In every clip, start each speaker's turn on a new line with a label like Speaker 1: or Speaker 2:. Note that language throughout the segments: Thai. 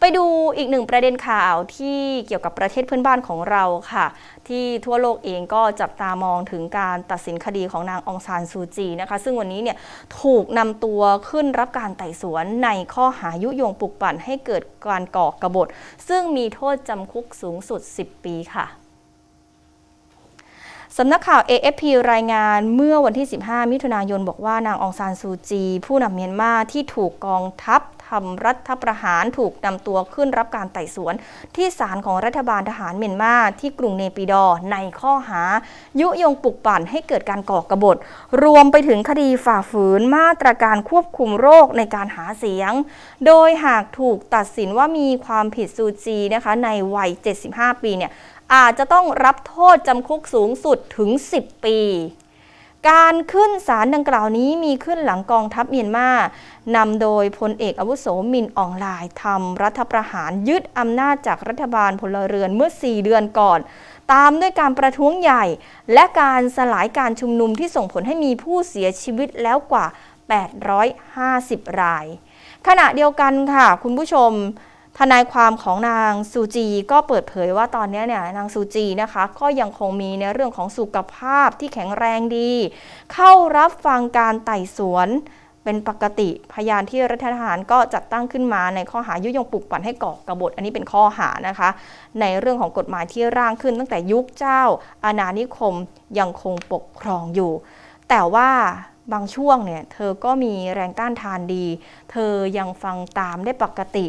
Speaker 1: ไปดูอีกหนึ่งประเด็นข่าวที่เกี่ยวกับประเทศเพื่อนบ้านของเราค่ะ ที่ทั่วโลกเองก็จับตามองถึงการตัดสินคดีของนางองซานซูจีนะคะ ซึ่งวันนี้เนี่ยถูกนำตัวขึ้นรับการไต่สวนในข้อหายุยงปลุกปั่นให้เกิดการก่อกรบฏ ซึ่งมีโทษจำคุกสูงสุด 10 ปีค่ะ สำนักข่าว AFP รายงานเมื่อวันที่ 15 มิถุนายนบอกว่านางองซานซูจี ผู้นำเมียนมาที่ถูกกองทัพทำรัฐประหารถูกนำตัวขึ้นรับการไต่สวน ที่ศาลของรัฐบาลทหารเมียนมาที่กรุงเนปิดอในข้อหา ยุยงปลุกปั่นให้เกิดการก่อกบฏ รวมไปถึงคดีฝ่าฝืนมาตรการควบคุมโรคในการหาเสียง โดยหากถูกตัดสินว่ามีความผิดซูจีนะคะในวัย 75 ปีเนี่ย อาจจะต้องรับโทษจำคุกสูงสุดถึง 10 ปี การขึ้นศาลดังกล่าวนี้มีขึ้นหลังกองทัพเมียนมานำโดยพลเอกอาวุโสมินอองลน์ทำรัฐประหารยึดอำนาจจากรัฐบาลพลเรือนเมื่อ 4 เดือนก่อน ตามด้วยการประท้วงใหญ่ และการสลายการชุมนุมที่ส่งผลให้มีผู้เสียชีวิตแล้วกว่า 850 ราย ขณะเดียวกันค่ะ คุณผู้ชม ทนายความของนางซูจีก็เปิดเผยว่าตอนนี้เนี่ยนางซูจีนะคะก็ยังคงมีในเรื่องของสุขภาพที่แข็งแรงดี เข้ารับฟังการไต่สวนเป็นปกติพยานที่รัฐทหารก็จัดตั้งขึ้นมาในข้อหายุยงปลุกปั่นให้ก่อกบฏ อันนี้เป็นข้อหานะคะ ในเรื่องของกฎหมายที่ร่างขึ้นตั้งแต่ยุคเจ้า อาณานิคมยังคงปกครองอยู่ แต่ว่าบางช่วงเนี่ยเธอก็มีแรงต้านทานดี เธอยังฟังตามได้ปกติ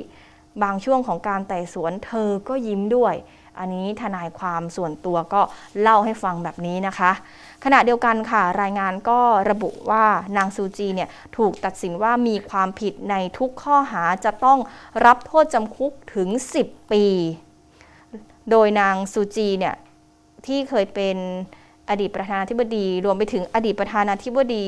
Speaker 1: บางช่วงของการไต่สวนเธอก็ยิ้มด้วย อันนี้ทนายความส่วนตัวก็เล่าให้ฟังแบบนี้นะคะ ขณะเดียวกันค่ะ รายงานก็ระบุว่านางซูจีเนี่ยถูกตัดสินว่ามีความผิดในทุกข้อหาจะต้องรับโทษจำคุกถึง 10 ปี โดยนางซูจีเนี่ยที่เคยเป็นอดีตประธานาธิบดี รวมไปถึงอดีตประธานาธิบดี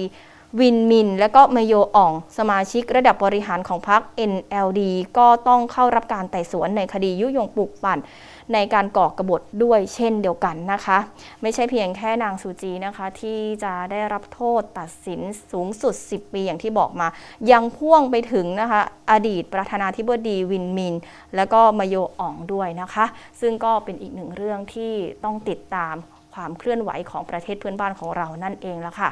Speaker 1: วินมิน และก็เมโยอ่อง สมาชิกระดับบริหารของพรรค NLD ก็ต้องเข้ารับการไต่สวนในคดียุยงปลุกปั่น ในการก่อกรบฏด้วยเช่นเดียวกันนะคะ ไม่ใช่เพียงแค่นางซูจีนะคะ ที่จะได้รับโทษตัดสินสูงสุด 10 ปีอย่างที่บอกมา ยังพ่วงไปถึงนะคะอดีตประธานาธิบดีวินมิน และก็มโยอ่องด้วยนะคะ ซึ่งก็เป็นอีกหนึ่งเรื่องที่ต้องติดตามความเคลื่อนไหวของประเทศเพื่อนบ้านของเรานั่นเองละค่ะ